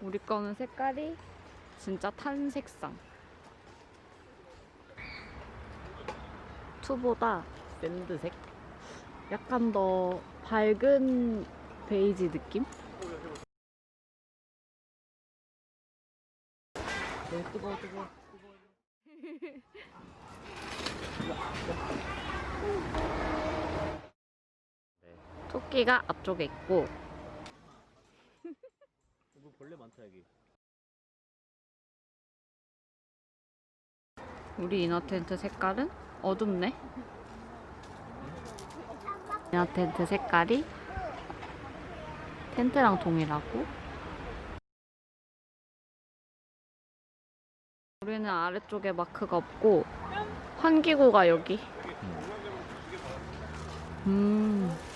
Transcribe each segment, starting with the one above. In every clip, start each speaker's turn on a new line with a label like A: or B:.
A: 우리 거는 색깔이 진짜 탄색상. 투보다 샌드색? 약간 더 밝은 베이지 느낌?
B: 너무 뜨거워 뜨거워.
A: 토끼가 앞쪽에 있고
B: 벌레 많다 여기.
A: 우리 이너 텐트 색깔은 어둡네. 이너 텐트 색깔이 텐트랑 동일하고 우리는 아래쪽에 마크가 없고 환기구가 여기. 음.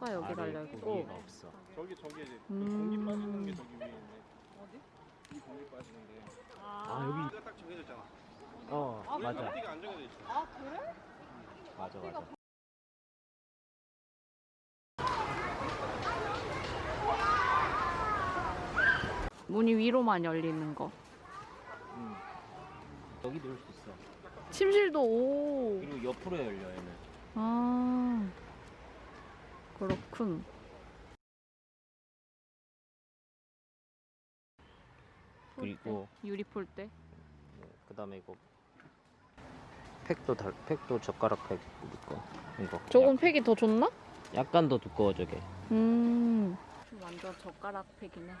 A: 환기구가 여기 달려 있고.
B: 고기가 없어.
C: 저기 저기 이제 그
A: 음.
C: 공기 빠지는 게 저기 위에 있네. 어디? 이 공기 빠지는 게.
B: 아 여기.
C: 여기가 딱 정해졌잖아.
B: 어 맞아.
C: 여기가 안 정해져 있어.
B: 맞아 맞아.
A: 문이 위로만 열리는 거.
B: 음. 여기 놓을 수 있어.
A: 침실도 오.
B: 그리고 옆으로 열려 얘는.
A: 아 그렇군.
B: 그리고
A: 유리 폴 때.
B: 그다음에 이거 팩도 달 팩도 젓가락 팩 이거 이거.
A: 저건 팩이 더 좋나?
B: 약, 약간 더 두꺼워 저게.
A: 음. 완전 젓가락 팩이네.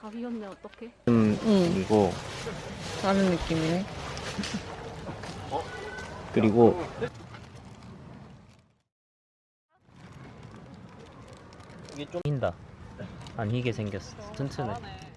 A: 다 휘었네 어떡해?
B: 음
A: 응.
B: 그리고
A: 다른 느낌이네.
B: 그리고 흰다. 안 희게 생겼어. 튼튼해.